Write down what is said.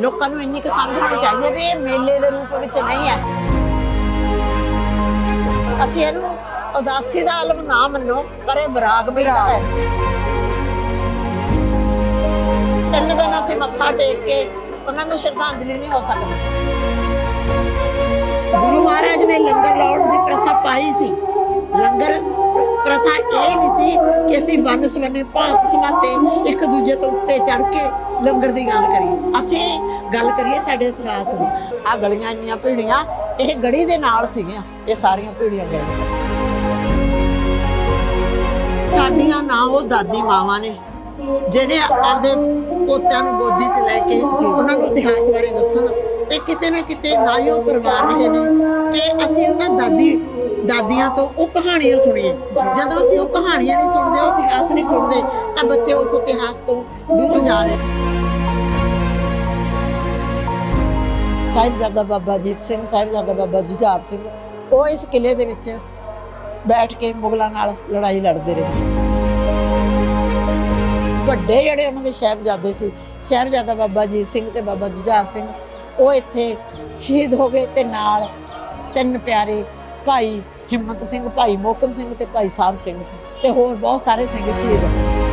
ਲੋਕਾਂ ਨੂੰ ਇੰਨੀ ਕੁ ਸਮਝ ਹੋਣੀ ਚਾਹੀਦੀ ਹੈ ਵੀ ਇਹ ਮੇਲੇ ਦੇ ਰੂਪ ਵਿੱਚ ਨਹੀਂ ਹੈ। ਅਸੀਂ ਇਹਨੂੰ ਉਦਾਸੀ ਦਾ ਆਲਮ ਨਾ ਮੰਨੋ, ਪਰ ਇਹ ਵਿਰਾਗ ਵੀ ਹੈ। ਤਿੰਨ ਦਿਨ ਅਸੀਂ ਮੱਥਾ ਟੇਕ ਕੇ ਉਹਨਾਂ ਨੂੰ ਸ਼ਰਧਾਂਜਲੀ ਨਹੀਂ ਹੋ ਸਕਦੀ। ਗੁਰੂ ਮਹਾਰਾਜ ਨੇ ਲੰਗਰ ਲਾਉਣ ਦੀ ਪ੍ਰਥਾ ਪਾਈ ਸੀ। ਲੰਗਰ ਪ੍ਰਥਾ ਇਹ ਨਹੀਂ ਸੀ ਕਿ ਅਸੀਂ ਵੰਨ ਸਵੰਨੇ, ਭਾਂਤ ਸਮਾਤੇ ਇੱਕ ਦੂਜੇ ਤੋਂ ਉੱਤੇ ਚੜ ਕੇ ਲੰਗਰ ਦੀ ਗੱਲ ਕਰੀਏ। ਅਸੀਂ ਗੱਲ ਕਰੀਏ ਸਾਡੇ ਇਤਿਹਾਸ ਦੀ। ਆ ਗਲੀਆਂ ਇੰਨੀਆਂ ਪੀੜੀਆਂ ਇਹ ਗੜੀ ਦੇ ਨਾਲ ਸੀਗੀਆਂ, ਇਹ ਸਾਰੀਆਂ ਪੀੜੀਆਂ ਗਲੀਆਂ ਸਾਡੀਆਂ ਨਾ ਉਹ ਦਾਦੀ ਮਾਵਾਂ ਨੇ, ਜਿਹੜੇ ਆਪਦੇ ਪੋਤਿਆਂ ਨੂੰ ਗੋਦੀ 'ਚ ਲੈ ਕੇ ਉਹਨਾਂ ਨੂੰ ਇਤਿਹਾਸ ਬਾਰੇ ਦੱਸਣ ਤੇ ਕਿਤੇ ਨਾ ਕਿਤੇ ਨਾ ਹੀ ਉਹ ਪਰਿਵਾਰ ਰਹੇ ਨੇ ਕਿ ਅਸੀਂ ਉਹਨਾਂ ਦਾਦੀ ਦਾਦੀਆਂ ਤੋਂ ਉਹ ਕਹਾਣੀਆਂ ਸੁਣੀਏ ਜਦੋਂ ਅਸੀਂ ਉਹ ਕਹਾਣੀਆਂ ਨਹੀਂ ਸੁਣਦੇ, ਉਹ ਇਤਿਹਾਸ ਨਹੀਂ ਸੁਣਦੇ, ਤਾਂ ਬੱਚੇ ਉਸ ਇਤਿਹਾਸ ਤੋਂ ਦੂਰ ਜਾ ਰਹੇ ਸਾਹਿਬਜ਼ਾਦਾ ਬਾਬਾ ਜੀਤ ਸਿੰਘ, ਸਾਹਿਬਜ਼ਾਦਾ ਬਾਬਾ ਜੁਝਾਰ ਸਿੰਘ, ਉਹ ਇਸ ਕਿਲੇ ਦੇ ਵਿੱਚ ਬੈਠ ਕੇ ਮੁਗਲਾਂ ਨਾਲ ਲੜਾਈ ਲੜਦੇ ਰਹੇ। ਵੱਡੇ ਜਿਹੜੇ ਉਹਨਾਂ ਦੇ ਸਾਹਿਬਜ਼ਾਦੇ ਸੀ, ਸਾਹਿਬਜ਼ਾਦਾ ਬਾਬਾ ਜੀਤ ਸਿੰਘ ਤੇ ਬਾਬਾ ਜੁਝਾਰ ਸਿੰਘ, ਉਹ ਇੱਥੇ ਸ਼ਹੀਦ ਹੋ ਗਏ ਤੇ ਨਾਲ ਤਿੰਨ ਪਿਆਰੇ ਭਾਈ ਹਿੰਮਤ ਸਿੰਘ, ਭਾਈ ਮੋਕਮ ਸਿੰਘ ਤੇ ਭਾਈ ਸਾਹਿਬ ਸਿੰਘ ਤੇ ਹੋਰ ਬਹੁਤ ਸਾਰੇ ਸਿੰਘ ਸ਼ਹੀਦ ਹੋਏ।